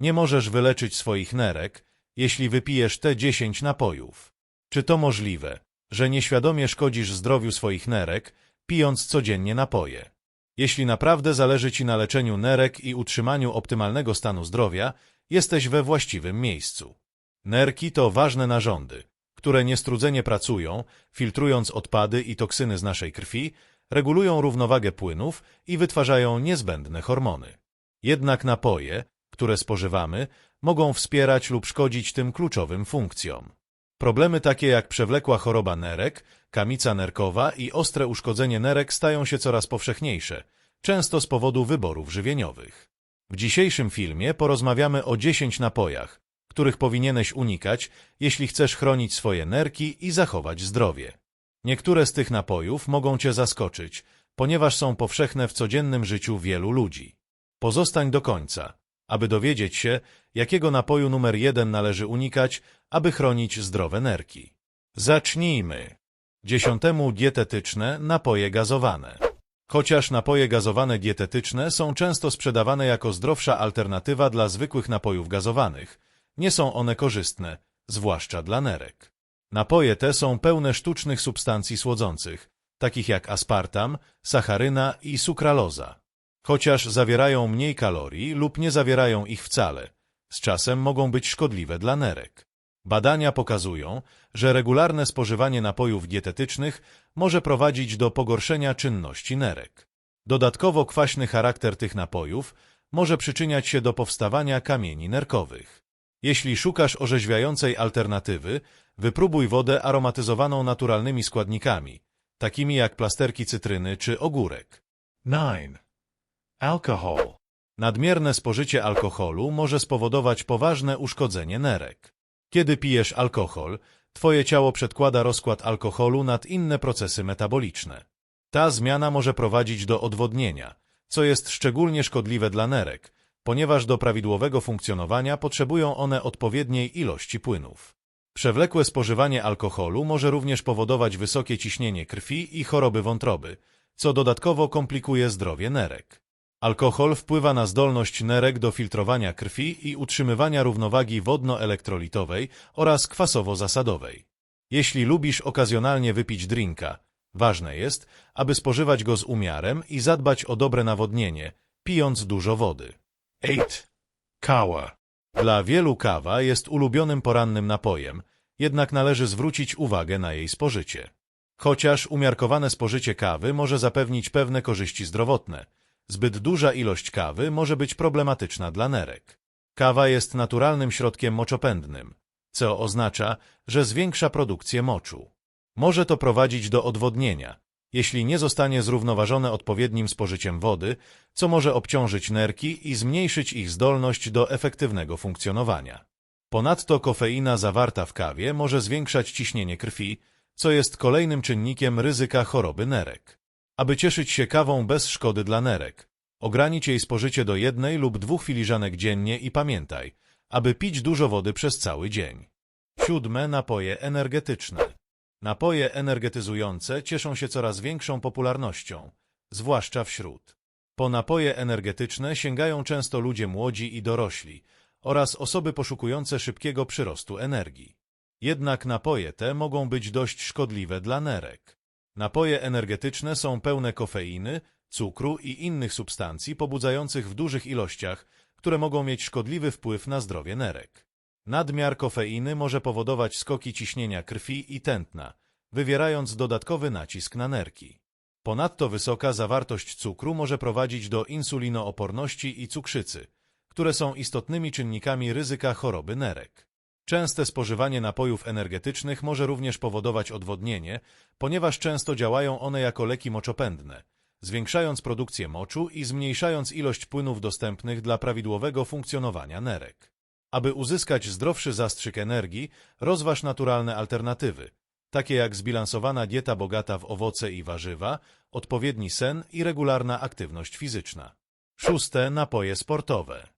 Nie możesz wyleczyć swoich nerek, jeśli wypijesz te 10 napojów. Czy to możliwe, że nieświadomie szkodzisz zdrowiu swoich nerek, pijąc codziennie napoje? Jeśli naprawdę zależy Ci na leczeniu nerek i utrzymaniu optymalnego stanu zdrowia, jesteś we właściwym miejscu. Nerki to ważne narządy, które niestrudzenie pracują, filtrując odpady i toksyny z naszej krwi, regulują równowagę płynów i wytwarzają niezbędne hormony. Jednak napoje, które spożywamy, mogą wspierać lub szkodzić tym kluczowym funkcjom. Problemy takie jak przewlekła choroba nerek, kamica nerkowa i ostre uszkodzenie nerek stają się coraz powszechniejsze, często z powodu wyborów żywieniowych. W dzisiejszym filmie porozmawiamy o 10 napojach, których powinieneś unikać, jeśli chcesz chronić swoje nerki i zachować zdrowie. Niektóre z tych napojów mogą Cię zaskoczyć, ponieważ są powszechne w codziennym życiu wielu ludzi. Pozostań do końca, aby dowiedzieć się, jakiego napoju numer jeden należy unikać, aby chronić zdrowe nerki. Zacznijmy. Dziesiątemu dietetyczne napoje gazowane. Chociaż napoje gazowane dietetyczne są często sprzedawane jako zdrowsza alternatywa dla zwykłych napojów gazowanych, nie są one korzystne, zwłaszcza dla nerek. Napoje te są pełne sztucznych substancji słodzących, takich jak aspartam, sacharyna i sukraloza. Chociaż zawierają mniej kalorii lub nie zawierają ich wcale, z czasem mogą być szkodliwe dla nerek. Badania pokazują, że regularne spożywanie napojów dietetycznych może prowadzić do pogorszenia czynności nerek. Dodatkowo kwaśny charakter tych napojów może przyczyniać się do powstawania kamieni nerkowych. Jeśli szukasz orzeźwiającej alternatywy, wypróbuj wodę aromatyzowaną naturalnymi składnikami, takimi jak plasterki cytryny czy ogórek. 9. Alkohol. Nadmierne spożycie alkoholu może spowodować poważne uszkodzenie nerek. Kiedy pijesz alkohol, twoje ciało przedkłada rozkład alkoholu nad inne procesy metaboliczne. Ta zmiana może prowadzić do odwodnienia, co jest szczególnie szkodliwe dla nerek, ponieważ do prawidłowego funkcjonowania potrzebują one odpowiedniej ilości płynów. Przewlekłe spożywanie alkoholu może również powodować wysokie ciśnienie krwi i choroby wątroby, co dodatkowo komplikuje zdrowie nerek. Alkohol wpływa na zdolność nerek do filtrowania krwi i utrzymywania równowagi wodno-elektrolitowej oraz kwasowo-zasadowej. Jeśli lubisz okazjonalnie wypić drinka, ważne jest, aby spożywać go z umiarem i zadbać o dobre nawodnienie, pijąc dużo wody. 8. Kawa. Dla wielu kawa jest ulubionym porannym napojem, jednak należy zwrócić uwagę na jej spożycie. Chociaż umiarkowane spożycie kawy może zapewnić pewne korzyści zdrowotne, zbyt duża ilość kawy może być problematyczna dla nerek. Kawa jest naturalnym środkiem moczopędnym, co oznacza, że zwiększa produkcję moczu. Może to prowadzić do odwodnienia, jeśli nie zostanie zrównoważone odpowiednim spożyciem wody, co może obciążyć nerki i zmniejszyć ich zdolność do efektywnego funkcjonowania. Ponadto kofeina zawarta w kawie może zwiększać ciśnienie krwi, co jest kolejnym czynnikiem ryzyka choroby nerek. Aby cieszyć się kawą bez szkody dla nerek, ogranicz jej spożycie do jednej lub dwóch filiżanek dziennie i pamiętaj, aby pić dużo wody przez cały dzień. Siódme napoje energetyczne. Napoje energetyzujące cieszą się coraz większą popularnością, zwłaszcza wśród. Po napoje energetyczne sięgają często ludzie młodzi i dorośli oraz osoby poszukujące szybkiego przyrostu energii. Jednak napoje te mogą być dość szkodliwe dla nerek. Napoje energetyczne są pełne kofeiny, cukru i innych substancji pobudzających w dużych ilościach, które mogą mieć szkodliwy wpływ na zdrowie nerek. Nadmiar kofeiny może powodować skoki ciśnienia krwi i tętna, wywierając dodatkowy nacisk na nerki. Ponadto wysoka zawartość cukru może prowadzić do insulinooporności i cukrzycy, które są istotnymi czynnikami ryzyka choroby nerek. Częste spożywanie napojów energetycznych może również powodować odwodnienie, ponieważ często działają one jako leki moczopędne, zwiększając produkcję moczu i zmniejszając ilość płynów dostępnych dla prawidłowego funkcjonowania nerek. Aby uzyskać zdrowszy zastrzyk energii, rozważ naturalne alternatywy, takie jak zbilansowana dieta bogata w owoce i warzywa, odpowiedni sen i regularna aktywność fizyczna. Szóste napoje sportowe.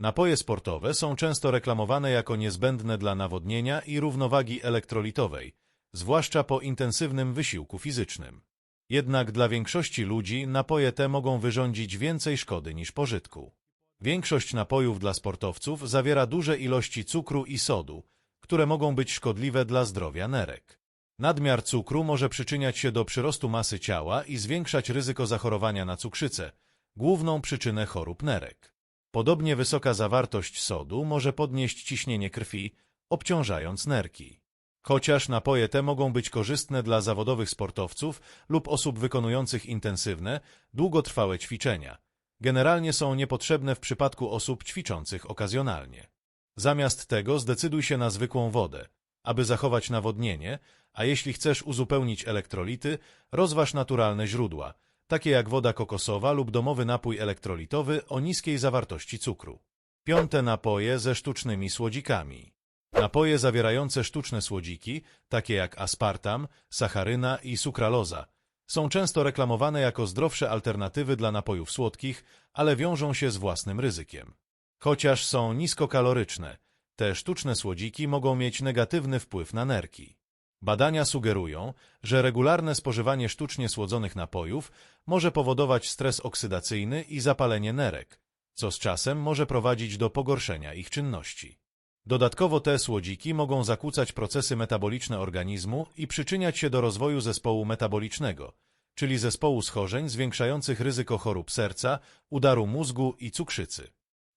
Napoje sportowe są często reklamowane jako niezbędne dla nawodnienia i równowagi elektrolitowej, zwłaszcza po intensywnym wysiłku fizycznym. Jednak dla większości ludzi napoje te mogą wyrządzić więcej szkody niż pożytku. Większość napojów dla sportowców zawiera duże ilości cukru i sodu, które mogą być szkodliwe dla zdrowia nerek. Nadmiar cukru może przyczyniać się do przyrostu masy ciała i zwiększać ryzyko zachorowania na cukrzycę, główną przyczynę chorób nerek. Podobnie wysoka zawartość sodu może podnieść ciśnienie krwi, obciążając nerki. Chociaż napoje te mogą być korzystne dla zawodowych sportowców lub osób wykonujących intensywne, długotrwałe ćwiczenia, generalnie są niepotrzebne w przypadku osób ćwiczących okazjonalnie. Zamiast tego zdecyduj się na zwykłą wodę, aby zachować nawodnienie, a jeśli chcesz uzupełnić elektrolity, rozważ naturalne źródła, takie jak woda kokosowa lub domowy napój elektrolitowy o niskiej zawartości cukru. Piąte napoje ze sztucznymi słodzikami. Napoje zawierające sztuczne słodziki, takie jak aspartam, sacharyna i sukraloza, są często reklamowane jako zdrowsze alternatywy dla napojów słodkich, ale wiążą się z własnym ryzykiem. Chociaż są niskokaloryczne, te sztuczne słodziki mogą mieć negatywny wpływ na nerki. Badania sugerują, że regularne spożywanie sztucznie słodzonych napojów może powodować stres oksydacyjny i zapalenie nerek, co z czasem może prowadzić do pogorszenia ich czynności. Dodatkowo te słodziki mogą zakłócać procesy metaboliczne organizmu i przyczyniać się do rozwoju zespołu metabolicznego, czyli zespołu schorzeń zwiększających ryzyko chorób serca, udaru mózgu i cukrzycy.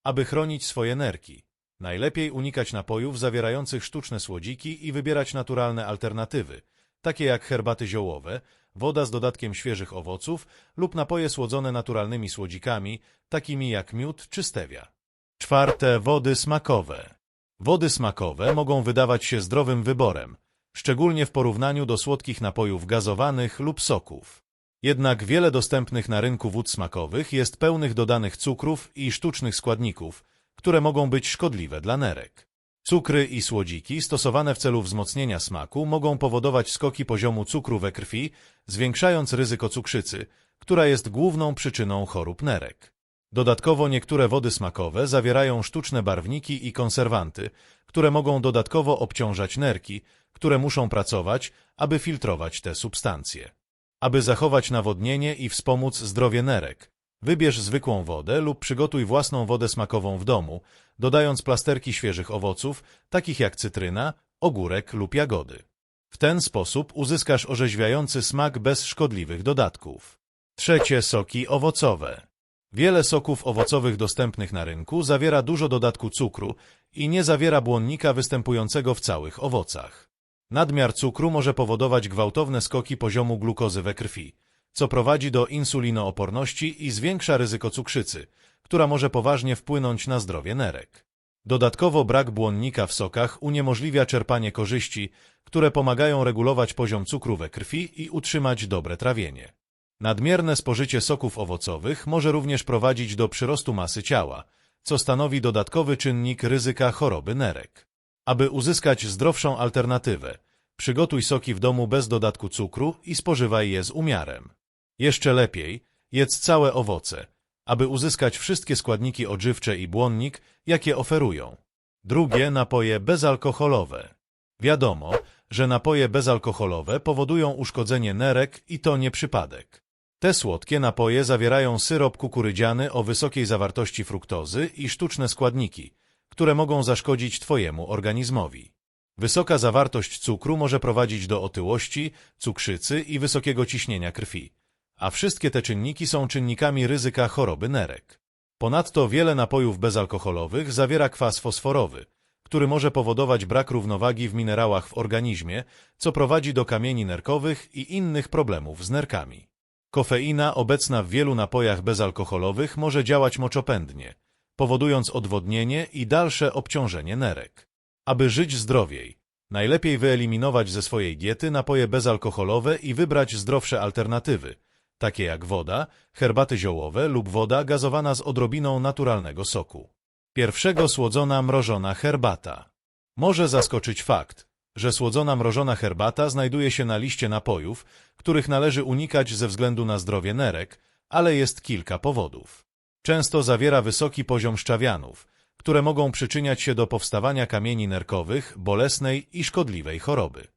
Aby chronić swoje nerki, najlepiej unikać napojów zawierających sztuczne słodziki i wybierać naturalne alternatywy, takie jak herbaty ziołowe, woda z dodatkiem świeżych owoców lub napoje słodzone naturalnymi słodzikami, takimi jak miód czy stevia. Czwarte, wody smakowe. Wody smakowe mogą wydawać się zdrowym wyborem, szczególnie w porównaniu do słodkich napojów gazowanych lub soków. Jednak wiele dostępnych na rynku wód smakowych jest pełnych dodanych cukrów i sztucznych składników, które mogą być szkodliwe dla nerek. Cukry i słodziki stosowane w celu wzmocnienia smaku mogą powodować skoki poziomu cukru we krwi, zwiększając ryzyko cukrzycy, która jest główną przyczyną chorób nerek. Dodatkowo niektóre wody smakowe zawierają sztuczne barwniki i konserwanty, które mogą dodatkowo obciążać nerki, które muszą pracować, aby filtrować te substancje. Aby zachować nawodnienie i wspomóc zdrowie nerek, wybierz zwykłą wodę lub przygotuj własną wodę smakową w domu, dodając plasterki świeżych owoców, takich jak cytryna, ogórek lub jagody. W ten sposób uzyskasz orzeźwiający smak bez szkodliwych dodatków. Trzecie soki owocowe. Wiele soków owocowych dostępnych na rynku zawiera dużo dodatku cukru i nie zawiera błonnika występującego w całych owocach. Nadmiar cukru może powodować gwałtowne skoki poziomu glukozy we krwi, co prowadzi do insulinooporności i zwiększa ryzyko cukrzycy, która może poważnie wpłynąć na zdrowie nerek. Dodatkowo brak błonnika w sokach uniemożliwia czerpanie korzyści, które pomagają regulować poziom cukru we krwi i utrzymać dobre trawienie. Nadmierne spożycie soków owocowych może również prowadzić do przyrostu masy ciała, co stanowi dodatkowy czynnik ryzyka choroby nerek. Aby uzyskać zdrowszą alternatywę, przygotuj soki w domu bez dodatku cukru i spożywaj je z umiarem. Jeszcze lepiej, jedz całe owoce, aby uzyskać wszystkie składniki odżywcze i błonnik, jakie oferują. Drugie, napoje bezalkoholowe. Wiadomo, że napoje bezalkoholowe powodują uszkodzenie nerek i to nie przypadek. Te słodkie napoje zawierają syrop kukurydziany o wysokiej zawartości fruktozy i sztuczne składniki, które mogą zaszkodzić Twojemu organizmowi. Wysoka zawartość cukru może prowadzić do otyłości, cukrzycy i wysokiego ciśnienia krwi, a wszystkie te czynniki są czynnikami ryzyka choroby nerek. Ponadto wiele napojów bezalkoholowych zawiera kwas fosforowy, który może powodować brak równowagi w minerałach w organizmie, co prowadzi do kamieni nerkowych i innych problemów z nerkami. Kofeina obecna w wielu napojach bezalkoholowych może działać moczopędnie, powodując odwodnienie i dalsze obciążenie nerek. Aby żyć zdrowiej, najlepiej wyeliminować ze swojej diety napoje bezalkoholowe i wybrać zdrowsze alternatywy, takie jak woda, herbaty ziołowe lub woda gazowana z odrobiną naturalnego soku. Pierwszego słodzona mrożona herbata. Może zaskoczyć fakt, że słodzona mrożona herbata znajduje się na liście napojów, których należy unikać ze względu na zdrowie nerek, ale jest kilka powodów. Często zawiera wysoki poziom szczawianów, które mogą przyczyniać się do powstawania kamieni nerkowych, bolesnej i szkodliwej choroby.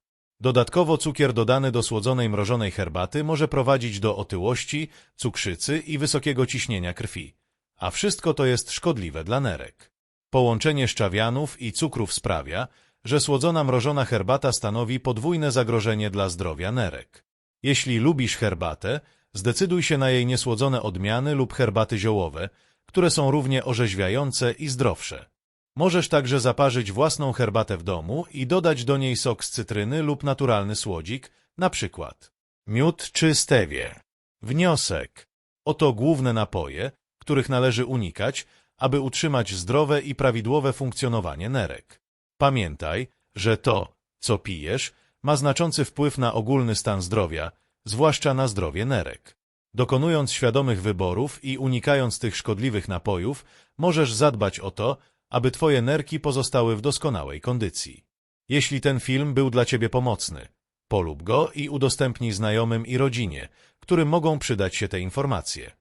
Dodatkowo cukier dodany do słodzonej mrożonej herbaty może prowadzić do otyłości, cukrzycy i wysokiego ciśnienia krwi, a wszystko to jest szkodliwe dla nerek. Połączenie szczawianów i cukrów sprawia, że słodzona mrożona herbata stanowi podwójne zagrożenie dla zdrowia nerek. Jeśli lubisz herbatę, zdecyduj się na jej niesłodzone odmiany lub herbaty ziołowe, które są równie orzeźwiające i zdrowsze. Możesz także zaparzyć własną herbatę w domu i dodać do niej sok z cytryny lub naturalny słodzik, na przykład miód czy stewie. Wniosek. Oto główne napoje, których należy unikać, aby utrzymać zdrowe i prawidłowe funkcjonowanie nerek. Pamiętaj, że to, co pijesz, ma znaczący wpływ na ogólny stan zdrowia, zwłaszcza na zdrowie nerek. Dokonując świadomych wyborów i unikając tych szkodliwych napojów, możesz zadbać o to, aby twoje nerki pozostały w doskonałej kondycji. Jeśli ten film był dla ciebie pomocny, polub go i udostępnij znajomym i rodzinie, którym mogą przydać się te informacje.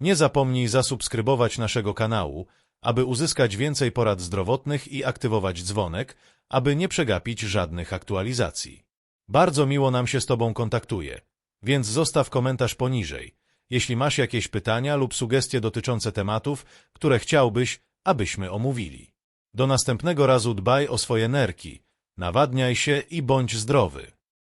Nie zapomnij zasubskrybować naszego kanału, aby uzyskać więcej porad zdrowotnych i aktywować dzwonek, aby nie przegapić żadnych aktualizacji. Bardzo miło nam się z Tobą kontaktuje, więc zostaw komentarz poniżej, jeśli masz jakieś pytania lub sugestie dotyczące tematów, które chciałbyś, abyśmy omówili. Do następnego razu dbaj o swoje nerki, nawadniaj się i bądź zdrowy.